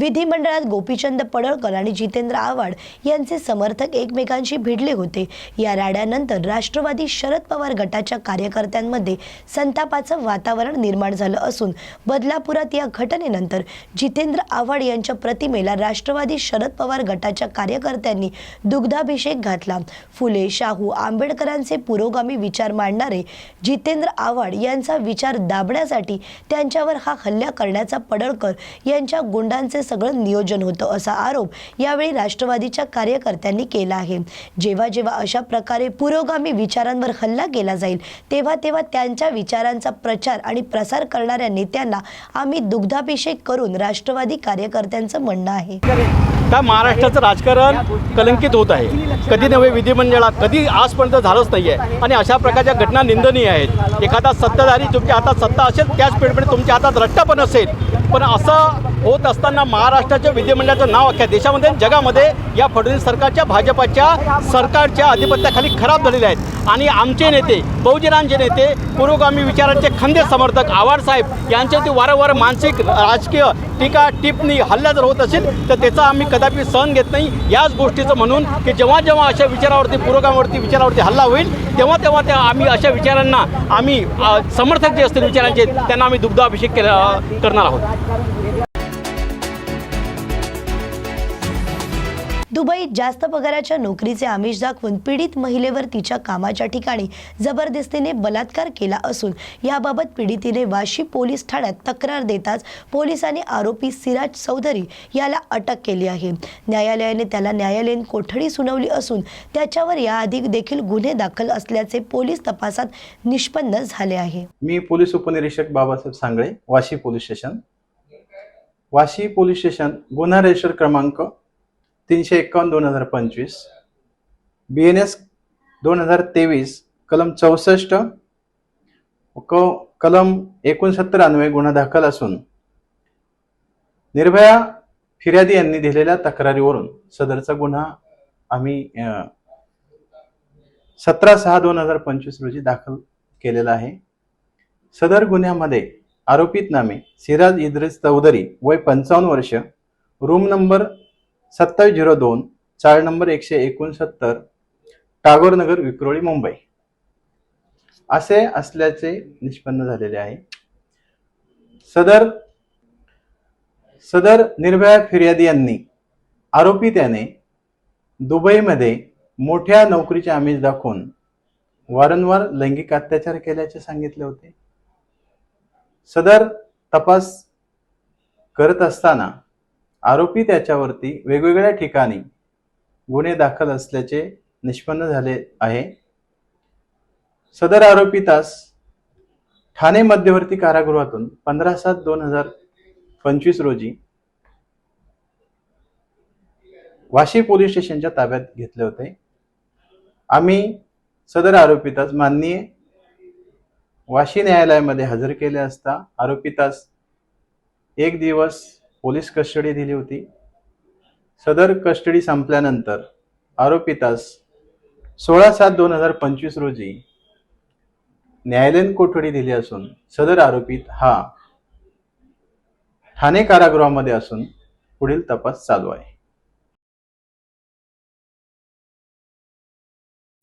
विधिमंडळात गोपीचंद पडळकर आणि जितेंद्र आव्हाड यांचे समर्थक एकमेकांशी भिडले होते. या राड्यानंतर राष्ट्रवादी शरद पवार गटाच्या कार्यकर्त्यांमध्ये संतापाचं वातावरण निर्माण झालं असून बदलापुरात या घटनेनंतर जितेंद्र आव्हाड यांच्या प्रतिमेला राष्ट्रवादी शरद पवार गटाच्या कार्यकर्त्यांनी दुग्धाभिषेक घातला. फुले शाहू आंबेडकरांचे पुरोगामी विचार मांडणारे जितेंद्र आव्हाड यांचा विचार दाबण्यासाठी त्यांच्यावर हा हल्ला करण्याचा पडळकर यांच्या गुंडांचे सगळं नियोजन होतं असा आरोप यावेळी राष्ट्रवादीच्या कार्यकर्त्यांनी केला आहे. जेव्हा जेव्हा अशा प्रकारे पुरोगामी विचारांवर हल्ला केला जाईल तेव्हा तेव्हा त्यांच्या विचारांचा प्रचार आणि प्रसार करणाऱ्या नेत्यांना आम्ही दुग्धाभिषेक करून राष्ट्रवादी कार्यकर्त्यांचं म्हणणं आहे. त्या महाराष्ट्राचं राजकारण कलंकित होत आहे. कधी नव्हे विधिमंडळात कधी आजपर्यंत झालंच नाही आहे आणि अशा प्रकारच्या घटना निंदनीय आहेत. एखादा सत्ताधारी तुमच्या हातात सत्ता असेल त्याच पिरियडमध्ये तुमच्या हातात रट्टा पण असेल. पण असं होत असताना महाराष्ट्राच्या विधिमंडळाचं नाव अख्ख्या देशामध्ये जगामध्ये या फडणवीस सरकारच्या भाजपाच्या सरकारच्या अधिपत्याखाली खराब झालेले आहेत. आणि आमचे नेते बहुजनांचे नेते पुरोगामी विचारांचे खंदे समर्थक आवाडसाहेब यांच्यावरती वारंवार मानसिक राजकीय टीका टिप्पणी हल्ला जर होत असेल तर त्याचा आम्ही कदापि सहन घेत नाही. याच गोष्टीचं म्हणून की जेव्हा जेव्हा अशा विचारावरती पुरोगामावरती विचारावरती हल्ला होईल तेव्हा तेव्हा त्या आम्ही अशा विचारांना आम्ही समर्थक जे असतील विचारांचे त्यांना आम्ही दुग्धाभिषेक केला करणार आहोत. दुबईत जास्त पगाराच्या नोकरीचे आमिष दाखवून पीडित महिलेवर तिच्या कामाच्या ठिकाणी जबरदस्तीने बलात्कार केला असून याबाबत पीडितीने वाशी पोलीस ठाण्यात तक्रार देताच पोलिसांनी आरोपी सिराज चौधरी याला अटक केली आहे. न्यायालयाने त्याला न्यायालयीन कोठडी सुनावली असून त्याच्यावर याआधी देखील गुन्हे दाखल असल्याचे पोलीस तपासात निष्पन्न झाले आहे. मी पोलीस उपनिरीक्षक Babasaheb Sangle Vashi police station. Vashi police station गुन्हा रजिस्टर क्रमांक तीनशे एकावन्न दोन हजार पंचवीस. बी एन एस दोन हजार तेवीस कलम चौसष्ट क कलम एकोणसत्तर अन्वये गुन्हा दाखल असून निर्भया फिर्यादी यांनी दिलेल्या तक्रारीवरून सदरचा गुन्हा आम्ही सतरा सहा दोन हजार पंचवीस रोजी दाखल केलेला आहे. सदर गुन्ह्यामध्ये आरोपित नामे सिराज इद्रिस चौधरी वय पंचावन्न वर्ष रूम नंबर सत्तावीस झिरो दोन चार नंबर एकशे एकोणसत्तर टागोर नगर विक्रोळी मुंबई. असे असल्याचे निष्पन्न झालेले आहे. सदर सदर निर्भया फिर्यादी यांनी आरोपी त्याने दुबईमध्ये मोठ्या नोकरीचे आमिष दाखवून वारंवार लैंगिक अत्याचार केल्याचे सांगितले होते. सदर तपास करत असताना आरोपी त्याच्यावरती वेगवेगळ्या ठिकाणी गुन्हे दाखल असल्याचे निष्पन्न झाले आहे. सदर आरोपी तास ठाणे मध्यवर्ती कारागृहातून पंधरा सात दोन हजार पंचवीस रोजी वाशी पोलीस स्टेशनच्या ताब्यात घेतले होते. आम्ही सदर आरोपितास माननीय वाशी न्यायालयामध्ये हजर केले असता आरोपितास एक दिवस पोलीस कस्टडी दिली होती. सदर कस्टडी संपल्यानंतर आरोपितास सोळा सात दोन हजार पंचवीस रोजी न्यायालयीन कोठडी दिली असून सदर आरोपित हा ठाणे कारागृहामध्ये असून पुढील तपास चालू आहे.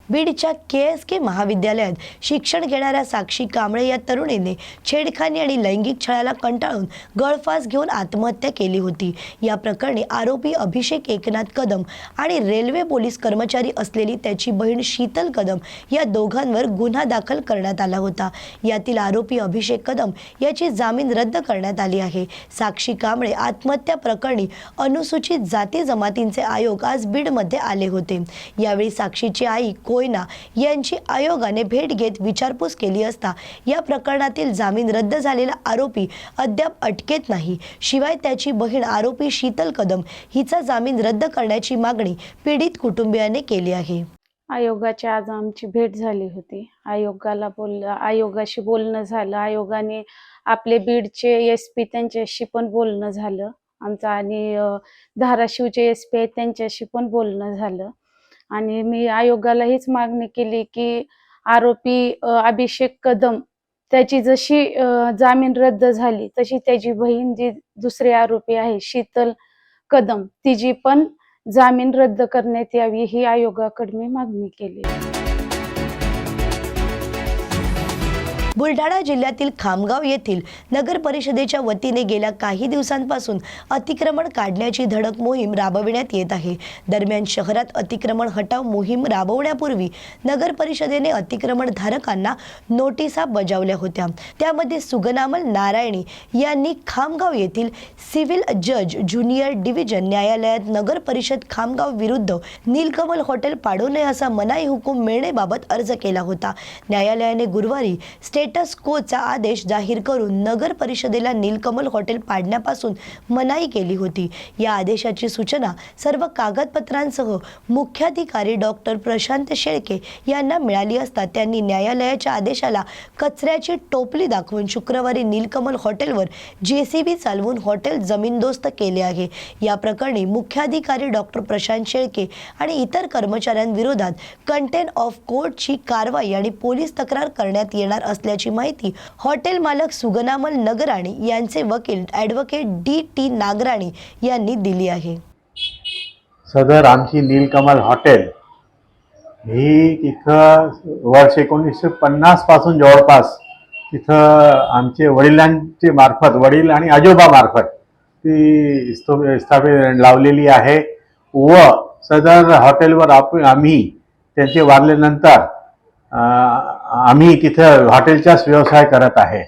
बीडच्या के एस के महाविद्यालयात शिक्षण घेणाऱ्या साक्षी कांबळे या तरुणीने छेडखानी आणि लैंगिक छळाला कंटाळून गळफास घेऊन आत्महत्या केली होती. या प्रकरणी आरोपी अभिषेक एकनाथ कदम आणि रेल्वे पोलीस कर्मचारी असलेली त्याची बहीण शीतल कदम या दोघांवर गुन्हा दाखल करण्यात आला होता. यातील आरोपी अभिषेक कदम याची जामीन रद्द करण्यात आली आहे. साक्षी कांबळे आत्महत्या प्रकरणी अनुसूचित जाती जमातींचे आयोग आज बीडमध्ये आले होते. यावेळी साक्षीची आई को कोयना यांची आयोगाने भेट घेत विचारपूस केली असता या प्रकरणातील जामीन रद्द झालेला आरोपी अद्याप अटकेत नाही. शिवाय त्याची बहीण आरोपी शीतल कदम हिचा जामीन रद्द करण्याची मागणी पीडित कुटुंबियाने केली आहे. आयोगाची आज आमची भेट झाली होती. आयोगाला बोल आयोगाशी बोलणं झालं. आयोगाने आपले बीडचे एस पी त्यांच्याशी पण बोलणं झालं. आमचं आणि धाराशिवचे एस पी आहेत त्यांच्याशी पण बोलणं झालं. आणि मी आयोगाला हीच मागणी केली की आरोपी अभिषेक कदम त्याची जशी जामीन रद्द झाली तशी त्याची बहीण जी दुसरे आरोपी आहे शीतल कदम तिची पण जामीन रद्द करण्यात यावी ही आयोगाकडे मी मागणी केली. बुलढाणा जिल्ह्यातील खामगाव येथील नगर परिषदेच्या वतीने गेल्या काही दिवसांपासून अतिक्रमण काढण्याची धडक मोहीम राबविण्यात येत आहे. दरम्यान शहरात अतिक्रमण हटाव मोहीम राबवण्यापूर्वी नगर परिषदेने अतिक्रमण धारकांना नोटिसा बजावल्या होत्या. त्यामध्ये सुगनामल नारायणी यांनी खामगाव येथील सिव्हिल जज ज्युनियर डिव्हिजन न्यायालयात नगर परिषद खामगाव विरुद्ध नीलकमल हॉटेल पाडू नये असा मनाई हुकूम मिळण्याबाबत अर्ज केला होता. न्यायालयाने गुरुवारी स्टेट स्टेटस कोचा आदेश जाहीर करून नगर परिषदेला नीलकमल हॉटेल पाडण्यापासून मनाई केली होती. या आदेशाची सूचना सर्व कागदपत्रांसह मुख्याधिकारी डॉक्टर प्रशांत शेळके यांना मिळाली असता त्यांनी न्यायालयाच्या आदेशाला कचऱ्याची टोपली दाखवून शुक्रवारी नीलकमल हॉटेलवर जेसीबी चालवून हॉटेल जमीनदोस्त केले आहे. या प्रकरणी मुख्याधिकारी डॉक्टर प्रशांत शेळके आणि इतर कर्मचाऱ्यांविरोधात कंटेन ऑफ कोर्टची कारवाई आणि पोलीस तक्रार करण्यात येणार असल्याचे माहिती हॉटेल मालक सुगनामल नगराणी यांचे वकील ॲडव्होकेट डी टी नागराणी यांनी दिली आहे. सदर आमची नीलकमल हॉटेल ही तिथं वर्ष एकोणीसशे पन्नासपासून जवळपास तिथं आमचे वडिलांचे मार्फत वडील आणि आजोबा मार्फत ती स्थापित लावलेली आहे व सदर हॉटेलवर आप आम्ही त्यांचे वारल्यानंतर अं, आम्ही तिथं हॉटेलचाच व्यवसाय करत आहे.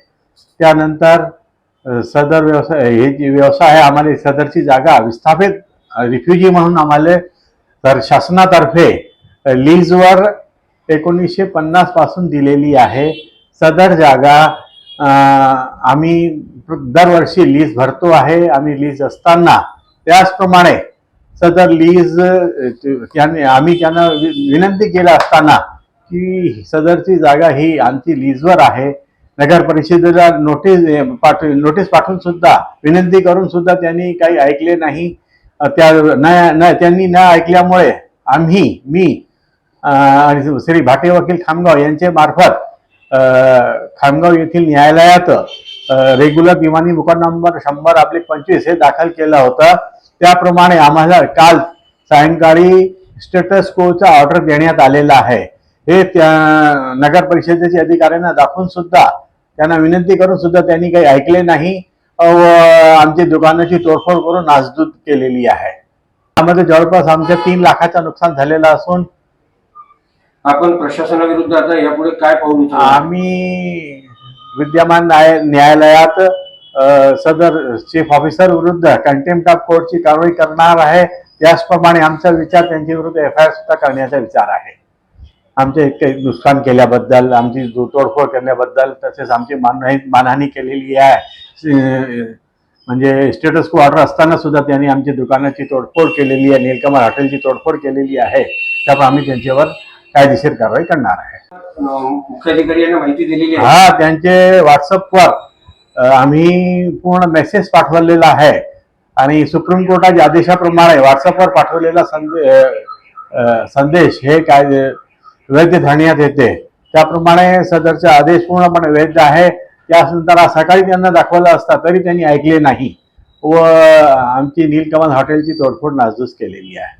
त्यानंतर सदर व्यवसाय हे जे व्यवसाय आहे आम्हाला सदरची जागा विस्थापित रिफ्युजी म्हणून आम्हाला तर शासनातर्फे लीजवर एकोणीसशे पन्नासपासून दिलेली आहे. सदर जागा आम्ही दरवर्षी लीज भरतो आहे. आम्ही लीज असताना त्याचप्रमाणे सदर लीज त्याने आम्ही त्यांना वि- विनंती केलं असताना की सदरची जागा ही आमची लीजवर आहे. नगर परिषदेला नोटीस पाठ नोटीस पाठवून सुद्धा विनंती करून सुद्धा त्यांनी काही ऐकले नाही. त्या न त्यांनी न ऐकल्यामुळे आम्ही मी आणि श्री भाटे वकील खामगाव यांचे मार्फत खामगाव येथील न्यायालयात रेग्युलर दिवाणी मुकड नंबर शंभर आपले पंचवीस हे दाखल केलं होतं. त्याप्रमाणे आम्हाला काल सायंकाळी स्टेटस कोचा ऑर्डर देण्यात आलेला आहे. हे त्या नगर परिषदेच्या अधिकाऱ्यांना दाखवून सुद्धा त्यांना विनंती करून सुद्धा त्यांनी काही ऐकले नाही. व आमची दुकानाची तोडफोड करून नासधूत केलेली आहे. त्यामध्ये जवळपास आमच्या तीन लाखाचं नुकसान झालेलं असून आपण प्रशासनाविरुद्ध आता यापुढे काय उचलणार? आम्ही विद्यमान न्याय न्यायालयात अ, सदर चीफ ऑफिसर विरुद्ध कंटेम्प्ट ऑफ कोर्टची कारवाई करणार आहे. त्याचप्रमाणे आमचा विचार त्यांच्या विरुद्ध एफ आय आर सुद्धा करण्याचा विचार आहे. आमचे काही नुकसान केल्याबद्दल आमची तोडफोड करण्याबद्दल तसेच आमची मानहानी मानहानी केलेली आहे. म्हणजे स्टेटस को ऑर्डर असताना सुद्धा त्यांनी आमची दुकानाची तोडफोड केलेली आहे नीलकमल हॉटेलची तोडफोड केलेली आहे. त्यामुळे आम्ही त्यांच्यावर कायदेशीर कारवाई करणार आहे. मुख्याधिकारी यांना माहिती दिलेली आहे. हा त्यांचे व्हॉट्सअपवर आम्ही पूर्ण मेसेज पाठवलेला आहे. आणि सुप्रीम कोर्टाच्या आदेशाप्रमाणे व्हॉट्सअपवर पाठवलेला संदे संदेश हे काय वैध धरण्यात येते. त्याप्रमाणे सदरचा आदेश पूर्णपणे वैध आहे. त्यानंतर आज सकाळी त्यांना दाखवला असता तरी त्यांनी ऐकले नाही. व आमची नीलकमल हॉटेलची तोडफोड नासधूस केलेली आहे.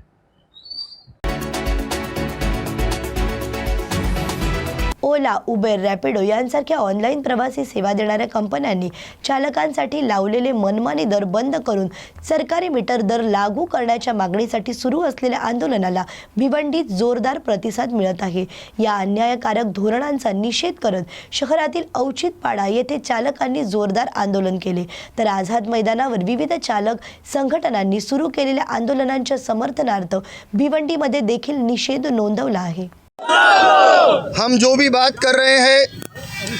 ओला उबेर रॅपिडो यांसारख्या ऑनलाईन प्रवासी सेवा देणाऱ्या कंपन्यांनी चालकांसाठी लावलेले मनमानी दर बंद करून सरकारी मीटर दर लागू करण्याच्या मागणीसाठी सुरू असलेल्या आंदोलनाला भिवंडीत जोरदार प्रतिसाद मिळत आहे. या अन्यायकारक धोरणांचा निषेध करत शहरातील औचितपाडा येथे चालकांनी जोरदार आंदोलन केले. तर आझाद मैदानावर विविध चालक संघटनांनी सुरू केलेल्या आंदोलनांच्या समर्थनार्थ भिवंडीमध्ये देखील निषेध नोंदवला आहे. हम जो भी बात कर रहे हैं,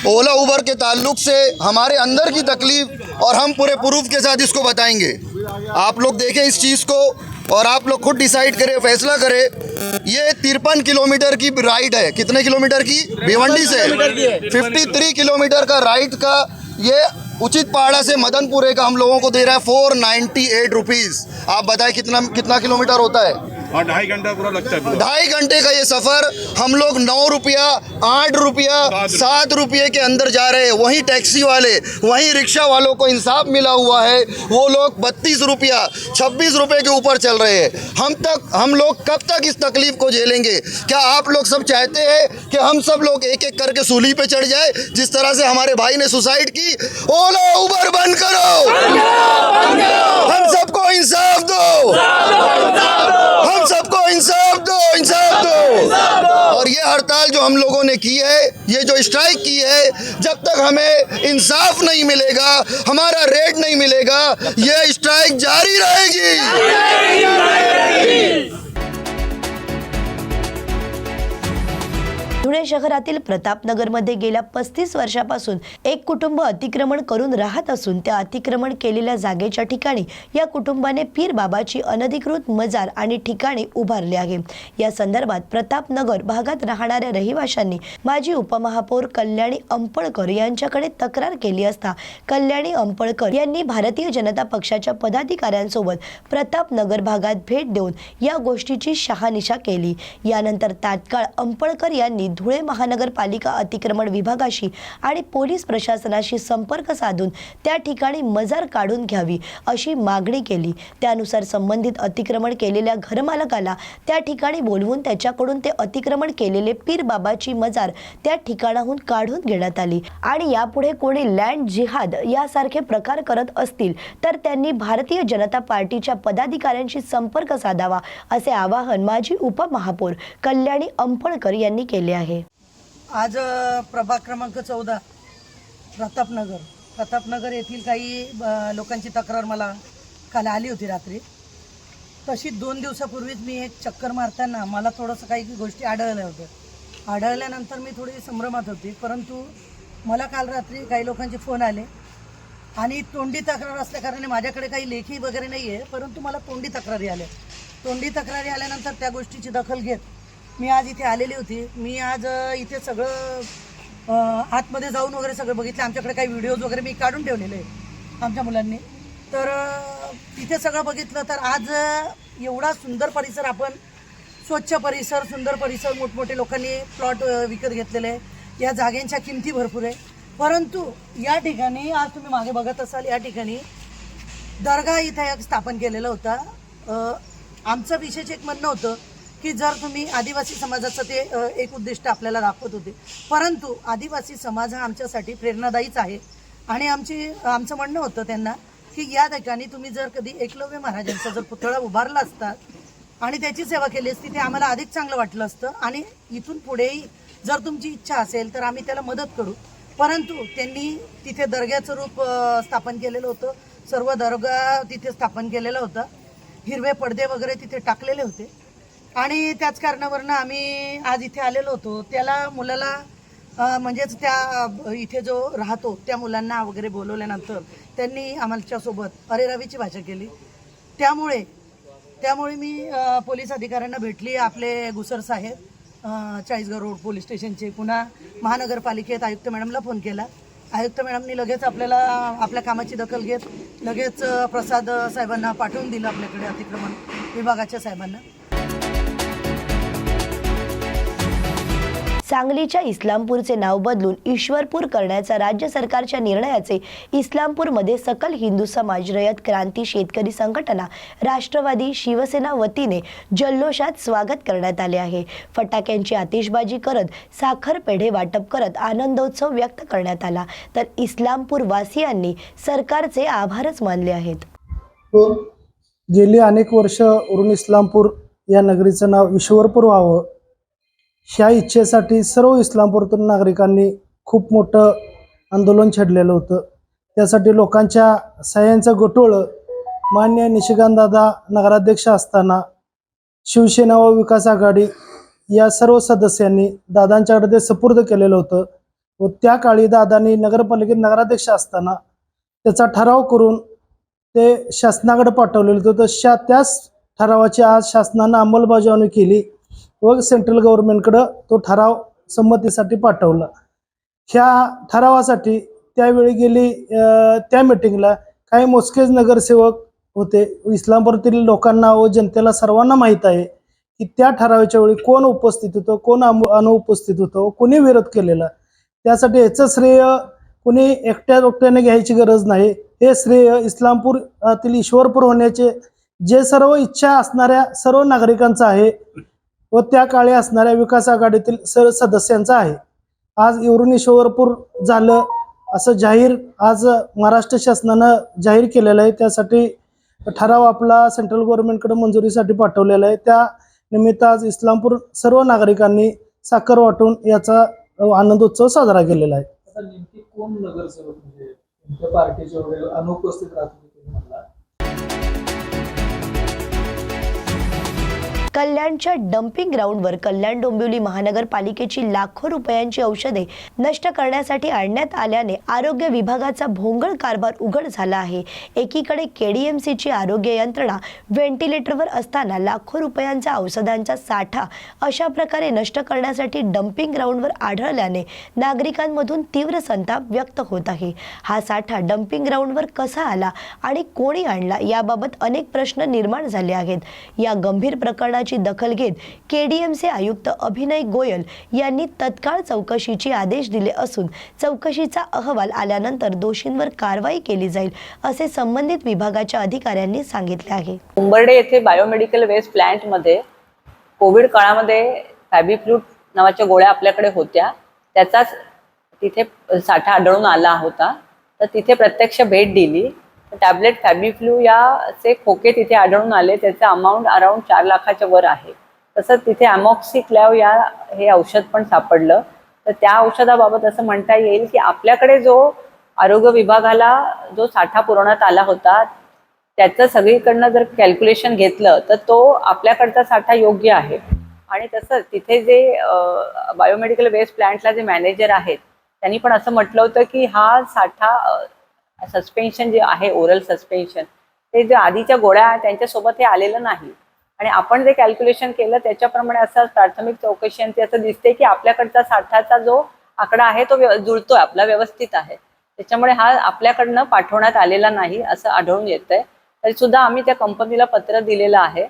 ओला उबर के ताल्लुक से हमारे अंदर की तकलीफ़ और हम पूरे प्रूफ के साथ इसको बताएँगे। आप लोग देखें इस चीज़ को और आप लोग खुद डिसाइड करें, फैसला करें। ये तिरपन किलोमीटर की राइड है। कितने किलोमीटर की? भिवंडी से। 53 किलोमीटर का राइड का ये उचित पहाड़ा से मदनपुरे का हम लोगों को दे रहा है फोर नाइन्टी एट रुपीज़ आप बताएँ कितना कितना किलोमीटर होता है? हाँ ढाई घंटा पूरा लगता है ढाई घंटे का ये सफ़र हम लोग नौ रुपया आठ रुपया सात रुपये। के अंदर जा रहे हैं। वहीं टैक्सी वाले वहीं रिक्शा वालों को इंसाफ मिला हुआ है। वो लोग बत्तीस रुपया छब्बीस रुपये के ऊपर चल रहे हैं। हम तक हम लोग कब तक इस तकलीफ़ को झेलेंगे? क्या आप लोग सब चाहते हैं कि हम सब लोग एक एक करके सूली पे चढ़ जाए जिस तरह से हमारे भाई ने सुसाइड की? ओला उबर बंद करो। हम सबको इंसाफ दो। हम सबको इंसाफ दो इंसाफ दो। और ये हड़ताल जो हम लोगों ने की है, ये जो स्ट्राइक की है, जब तक हमें इंसाफ नहीं मिलेगा, हमारा रेट नहीं मिलेगा, ये स्ट्राइक जारी रहेगी। धुळे शहरातील प्रतापनगरमध्ये गेल्या पस्तीस वर्षापासून एक कुटुंब अतिक्रमण करून राहत असून त्या अतिक्रमण केलेल्या जागेच्या ठिकाणी या कुटुंबाने पीर बाबाची अनधिकृत मजार आणि ठिकाणी उभारले आहे. या संदर्भात प्रतापनगर भागात राहणाऱ्या रहिवाशांनी माजी उपमहापौर कल्याणी अंपळकर यांच्याकडे तक्रार केली असता कल्याणी अंपळकर यांनी भारतीय जनता पक्षाच्या पदाधिकाऱ्यांसोबत प्रतापनगर भागात भेट देऊन या गोष्टीची शहानिशा केली. यानंतर तात्काळ अंपळकर यांनी धुळे महानगरपालिका अतिक्रमण विभागाशी आणि पोलीस प्रशासनाशी संपर्क साधून त्या ठिकाणी मजार काढून घ्यावी अशी मागणी केली. त्यानुसार संबंधित अतिक्रमण केलेल्या घरमालकाला त्या ठिकाणी बोलवून त्याच्याकडून ते अतिक्रमण केलेले पीर बाबाची मजार त्या ठिकाणाहून काढून घेण्यात आली. आणि यापुढे कोणी लँड जिहाद यासारखे प्रकार करत असतील तर त्यांनी भारतीय जनता पार्टीच्या पदाधिकाऱ्यांशी संपर्क साधावा असे आवाहन माजी उपमहापौर कल्याणी अंपळकर यांनी केले आहे. आहे. आज प्रभाग क्रमांक चौदा प्रतापनगर. प्रतापनगर येथील काही लोकांची तक्रार मला काल आली होती रात्री. तशी दोन दिवसापूर्वीच मी एक चक्कर मारताना मला थोडंसं काही गोष्टी आढळल्या होत्या. आढळल्यानंतर मी थोडी संभ्रमात होती परंतु मला काल रात्री काही लोकांचे फोन आले. आणि तोंडी तक्रार असल्याकारणाने माझ्याकडे काही लेखी वगैरे नाही आहे परंतु मला तोंडी तक्रारी आल्या. तोंडी तक्रारी आल्यानंतर त्या गोष्टीची दखल घेत मी आज इथे आलेली होती. मी आज इथे सगळं आतमध्ये जाऊन वगैरे सगळं बघितलं. आमच्याकडे काही व्हिडिओज वगैरे मी काढून ठेवलेले आहे आमच्या मुलांनी. तर तिथे सगळं बघितलं तर आज एवढा सुंदर परिसर आपण स्वच्छ परिसर सुंदर परिसर मोठमोठे लोकांनी प्लॉट विकत घेतलेले आहे या जागेंच्या किमती भरपूर आहे परंतु या ठिकाणी आज तुम्ही मागे बघत असाल या ठिकाणी दर्गा इथं एक स्थापन केलेलं होता. आमचं विशेष एक म्हणणं होतं की जर तुम्ही आदिवासी समाजाचं ते एक उद्दिष्ट आपल्याला दाखवत होते. परंतु आदिवासी समाज हा आमच्यासाठी प्रेरणादायीच आहे. आणि आमची आमचं म्हणणं होतं त्यांना की या ठिकाणी तुम्ही जर कधी एकलव्य महाराजांचा जर पुतळा उभारला असता आणि त्याची सेवा केली असती ते आम्हाला अधिक चांगलं वाटलं असतं. आणि इथून पुढेही जर तुमची इच्छा असेल तर आम्ही त्याला मदत करू. परंतु त्यांनी तिथे दर्ग्याचं रूप स्थापन केलेलं होतं. सर्व दर्गा तिथे स्थापन केलेलं होतं. हिरवे पडदे वगैरे तिथे टाकलेले होते. आणि त्याच कारणावरनं आम्ही आज इथे आलेलो होतो. त्याला मुलाला म्हणजेच त्या इथे जो राहतो त्या मुलांना वगैरे बोलवल्यानंतर त्यांनी आम्हाच्यासोबत अरे रवीची भाषा केली. त्यामुळे त्यामुळे मी पोलीस अधिकाऱ्यांना भेटली. आपले गुसर साहेब चाळीसगाव रोड पोलीस स्टेशनचे पुन्हा महानगरपालिकेत आयुक्त मॅडमला फोन केला. आयुक्त मॅडमनी लगेच आपल्याला आपल्या कामाची दखल घेत लगेच प्रसाद साहेबांना पाठवून दिलं आपल्याकडे अतिक्रमण विभागाच्या साहेबांना. सांगलीच्या इस्लामपूरचे नाव बदलून ईश्वरपूर करण्याचा राज्य सरकारच्या निर्णयाचे इस्लामपूरमध्ये सकल हिंदू समाज रयत क्रांती शेतकरी संघटना राष्ट्रवादी शिवसेना वतीने जल्लोषात स्वागत करण्यात आले आहे. फटाक्यांची आतिषबाजी करत साखर पेढे वाटप करत आनंदोत्सव व्यक्त करण्यात आला. तर इस्लामपूर वासियांनी सरकारचे आभारच मानले आहेत. हो, गेली अनेक वर्ष उरून इस्लामपूर या नगरीचं नाव ईश्वरपूर व्हावं ह्या इच्छेसाठी सर्व इस्लामपूरतून नागरिकांनी खूप मोठं आंदोलन छेडलेलं होतं. त्यासाठी लोकांच्या सह्यांचं गटोळं मान्य निशिकांतदादा नगराध्यक्ष असताना शिवसेना व विकास आघाडी या सर्व सदस्यांनी दादांच्याकडे ते सपूर्द केलेलं होतं व त्या काळी दादांनी नगरपालिकेत नगराध्यक्ष असताना त्याचा ठराव करून ते शासनाकडे पाठवलेलं होतं. तशा त्याच ठरावाची आज शासनानं अंमलबजावणी केली. व सेंट्रल गव्हर्नमेंटकडं तो ठराव संमतीसाठी पाठवला. ह्या ठरावासाठी त्यावेळी गेली त्या मिटिंगला काही मोजकेच नगरसेवक होते. इस्लामपूरतील लोकांना व जनतेला सर्वांना माहीत आहे की त्या ठरावाच्या वेळी कोण उपस्थित होतं कोण अनु अनुपस्थित होतं कोणी विरोध केलेला. त्यासाठी याचं श्रेय कोणी एकट्या रोकट्याने घ्यायची गरज नाही. हे श्रेय इस्लामपूरातील ईश्वरपूर होण्याचे जे सर्व इच्छा असणाऱ्या सर्व नागरिकांचं आहे. व त्या काळी असणाऱ्या विकास आघाडीतील सर सदस्यांचा आहे. आज येवरून झालं असं जाहीर आज महाराष्ट्र शासनानं जाहीर केलेलं आहे. त्यासाठी ठराव आपला सेंट्रल गव्हर्नमेंटकडे मंजुरीसाठी पाठवलेला आहे. त्या निमित्त आज इस्लामपूर सर्व नागरिकांनी साखर वाटून याचा आनंदोत्सव साजरा केलेला आहे. नेमकी कोण नगरसेवक म्हणजे? पार्टीचे वगैरे अनुपस्थित राहत कल्याणच्या डम्पिंग ग्राउंडवर कल्याण डोंबिवली महानगरपालिकेची लाखो रुपयांची औषधे नष्ट करण्यासाठी आणण्यात आल्याने आरोग्य विभागाचा भोंगळ कारभार उघड झाला आहे. एकीकडे केडीएमसीची आरोग्य यंत्रणा व्हेंटिलेटरवर असताना लाखो रुपयांचा औषधांचा साठा अशा प्रकारे नष्ट करण्यासाठी डम्पिंग ग्राउंडवर आढळल्याने नागरिकांमधून तीव्र संताप व्यक्त होत आहे. हा साठा डम्पिंग ग्राउंडवर कसा आला आणि कोणी आणला याबाबत अनेक प्रश्न निर्माण झाले आहेत. या गंभीर प्रकरणाची दखल घेत केडीएमचे आयुक्त अभिनय गोयल यांनी तत्काळ चौकशीचे आदेश दिले असून चौकशीचा अहवाल आल्यानंतर दोषींवर कारवाई केली जाईल असे संबंधित विभागाच्या अधिकाऱ्यांनी सांगितले आहे. उंबर्डे येथे बायोमेडिकल वेस्ट प्लॅन्टमध्ये कोविड काळामध्ये फॅबिफ्लूट नावाच्या गोळ्या आपल्याकडे होत्या. त्याचाच तिथे साठा आढळून आला होता. तर तिथे प्रत्यक्ष भेट दिली. टॅबलेट फॅबिफ्लू याचे खोके तिथे आढळून आले. त्याचं अमाऊंट अराऊंड चार लाखाच्या वर आहे. तसंच तिथे अमॉक्सिक्लॅव या हे औषध पण सापडलं. तर त्या औषधाबाबत असं म्हणता येईल की आपल्याकडे जो आरोग्य विभागाला जो साठा पुरवण्यात आला होता त्याचं सगळीकडनं जर कॅल्क्युलेशन घेतलं तर तो आपल्याकडचा साठा योग्य आहे. आणि तसंच तिथे जे बायोमेडिकल वेस्ट प्लॅन्टला जे मॅनेजर आहेत त्यांनी पण असं म्हटलं होतं की हा साठा सस्पेन्शन जे आहे ओरल सस्पेन्शन ते जे आधीच्या गोळ्या त्यांच्यासोबत हे आलेलं नाही. आणि आपण जे कॅल्क्युलेशन केलं त्याच्याप्रमाणे असं प्राथमिक चौकशी असं दिसते की आपल्याकडचा साठाचा जो आकडा आहे तो जुळतोय आपला व्यवस्थित आहे. त्याच्यामुळे हा आपल्याकडनं पाठवण्यात आलेला नाही असं आढळून येतंय. तरी सुद्धा आम्ही त्या कंपनीला पत्र दिलेलं आहे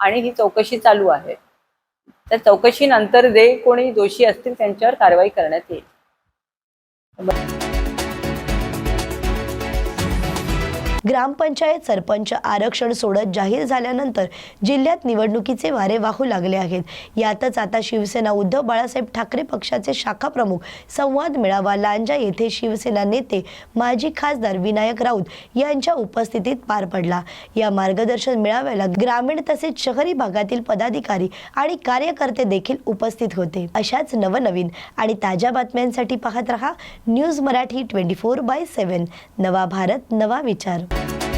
आणि ही चौकशी चालू आहे. त्या चौकशीनंतर जे कोणी दोषी असतील त्यांच्यावर कारवाई करण्यात येईल. ग्रामपंचायत सरपंच आरक्षण सोडत जाहीर झाल्यानंतर जिल्ह्यात निवडणुकीचे वारे वाहू लागले आहेत. यातच आता शिवसेना उद्धव बाळासाहेब ठाकरे पक्षाचे शाखा प्रमुख संवाद मेळावा लांजा येथे शिवसेना नेते माजी खासदार विनायक राऊत यांच्या उपस्थितीत पार पडला. या मार्गदर्शन मेळाव्याला ग्रामीण तसेच शहरी भागातील पदाधिकारी आणि कार्यकर्ते देखील उपस्थित होते. अशाच नवनवीन आणि ताज्या बातम्यांसाठी पाहत रहा news Marathi twenty four by seven नवा भारत नवा विचार. Bye.